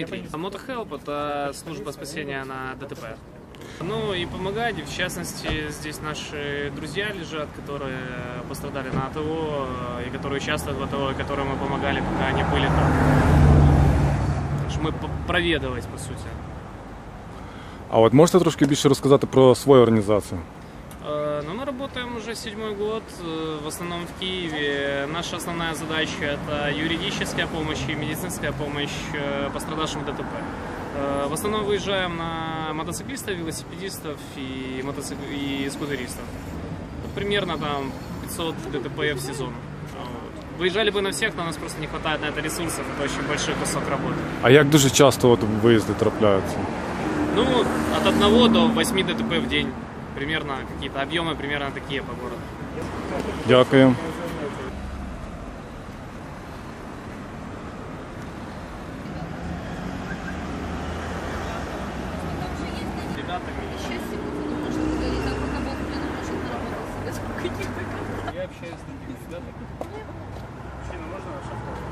Дмитрий. Мотохелп – это служба спасения на ДТП. Ну и помогать, в частности, здесь наши друзья лежат, которые пострадали на АТО э, и которые участвуют в АТО, и которым мы помогали, пока они были там. Так що Ми по- провідувати, по суті. А от можете трошки більше розказати про свою організацію? Э, Ну, мы работаем уже седьмой год, э, в основном в Киеве. Наша основная задача – это юридическая помощь и медицинская помощь э, пострадавшим ДТП. Э, В основном выезжаем на мотоциклистов, велосипедистов и, мотоцик- и скутеристов. Примерно там 500 ДТП в сезон. Выезжали бы на всех, но у нас просто не хватает на это ресурсов. Это очень большой кусок работы. А як дуже часто от виїзди трапляються? Ну, от 1 до 8 ДТП в день. Примерно какие-то объемы примерно такие по городу. Дякую. Я общаюсь с такими ребятами. Мужчина, можно ваш автограф? Если ты